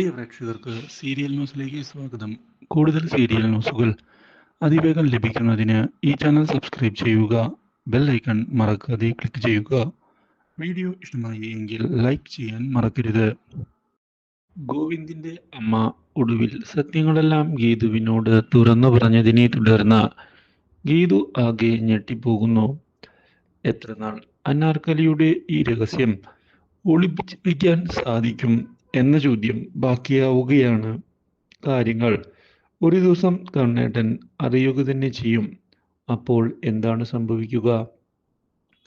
പ്രിയ പ്രേക്ഷകർക്ക് സീരിയൽ ന്യൂസിലേക്ക് സ്വാഗതം. കൂടുതൽ സീരിയൽ ന്യൂസുകൾ അതിവേഗം ലഭിക്കുന്നതിന് ഈ ചാനൽ സബ്സ്ക്രൈബ് ചെയ്യുക ബെൽ ഐക്കൺ മറക്കാതെ ക്ലിക്ക് ചെയ്യുക. വീഡിയോ ഇഷ്ടമായി എങ്കിൽ ലൈക്ക് ചെയ്യാൻ മറക്കരുത്. ഗോവിന്ദിന്റെ അമ്മ ഒടുവിൽ സത്യങ്ങളെല്ലാം ഗീതുവിനോട് തുറന്നു പറഞ്ഞതിനെ തുടർന്ന് ഗീതു ആകെ ഞെട്ടിപ്പോകുന്നു. എത്രനാൾ അനാർക്കലിയുടെ ഈ രഹസ്യം ഒളിപ്പിച്ച് വയ്ക്കാൻ സാധിക്കും? എന്ന ചോദ്യം ബാക്കിയാവുകയാണ്. കാര്യങ്ങൾ. ഒരു ദിവസം കണ്ണേട്ടൻ അറിയുക തന്നെ ചെയ്യും. അപ്പോൾ എന്താണ് സംഭവിക്കുക?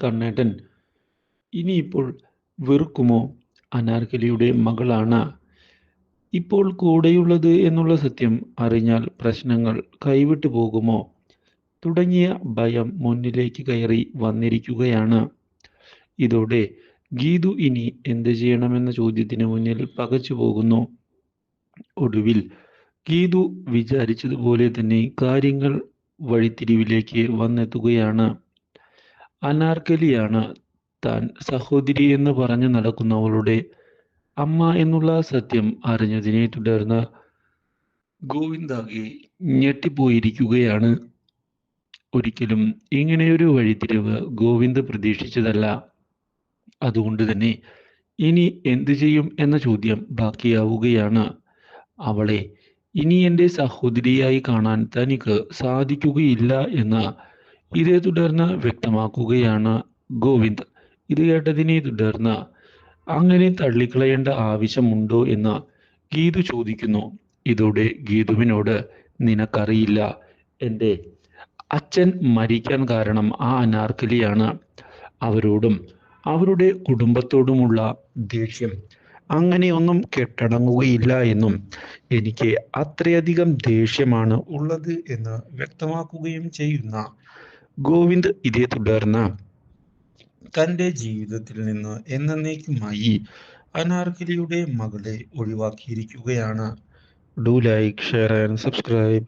കണ്ണേട്ടൻ ഇനിയിപ്പോൾ വെറുക്കുമോ? അനാർക്കലിയുടെ മകളാണ്. ഇപ്പോൾ കൂടെയുള്ളത് എന്നുള്ള സത്യം അറിഞ്ഞാൽ പ്രശ്നങ്ങൾ കൈവിട്ടു പോകുമോ? തുടങ്ങിയ ഭയം മുന്നിലേക്ക് കയറി വന്നിരിക്കുകയാണ്. ഇതോടെ ഗീതു ഇനി എന്ത് ചെയ്യണമെന്ന ചോദ്യത്തിന് മുന്നിൽ പകച്ചു പോകുന്നു. ഒടുവിൽ ഗീതു വിചാരിച്ചതുപോലെ തന്നെ കാര്യങ്ങൾ വഴിത്തിരിവിലേക്ക് വന്നെത്തുകയാണ്. അനാർക്കലിയാണ് താൻ സഹോദരി എന്ന് പറഞ്ഞു നടക്കുന്നവളുടെ അമ്മ എന്നുള്ള സത്യം അറിഞ്ഞതിനെ തുടർന്ന് ഗോവിന്ദാകെ ഞെട്ടിപ്പോയിരിക്കുകയാണ്. ഒരിക്കലും ഇങ്ങനെയൊരു വഴിത്തിരിവ് ഗോവിന്ദ് പ്രതീക്ഷിച്ചതല്ല. അതുകൊണ്ട് തന്നെ ഇനി എന്തു ചെയ്യും എന്ന ചോദ്യം ബാക്കിയാവുകയാണ്. അവളെ ഇനി എന്റെ സഹോദരിയായി കാണാൻ തനിക്ക് സാധിക്കുകയില്ല എന്ന് ഇതേ തുടർന്ന് വ്യക്തമാക്കുകയാണ് ഗോവിന്ദ്. ഇത് കേട്ടതിനെ തുടർന്ന് അങ്ങനെ തള്ളിക്കളയേണ്ട ആവശ്യമുണ്ടോ എന്ന് ഗീതു ചോദിക്കുന്നു. ഇതോടെ ഗീതുവിനോട് നിനക്കറിയില്ല എന്റെ അച്ഛൻ മരിക്കാൻ കാരണം ആ അനാർക്കലിയാണ്. അവരോടും അവരുടെ കുടുംബത്തോടുമുള്ള ദേഷ്യം അങ്ങനെയൊന്നും കെട്ടടങ്ങുകയില്ല എന്നും എനിക്ക് അത്രയധികം ദേഷ്യമാണ് ഉള്ളത് എന്ന് വ്യക്തമാക്കുകയും ചെയ്യുന്ന ഗോവിന്ദ് ഇതേ തുടർന്ന് തന്റെ ജീവിതത്തിൽ നിന്ന് എന്നേക്കുമായി അനാർക്കലിയുടെ മകളെ ഒഴിവാക്കിയിരിക്കുകയാണ്. Do like share and subscribe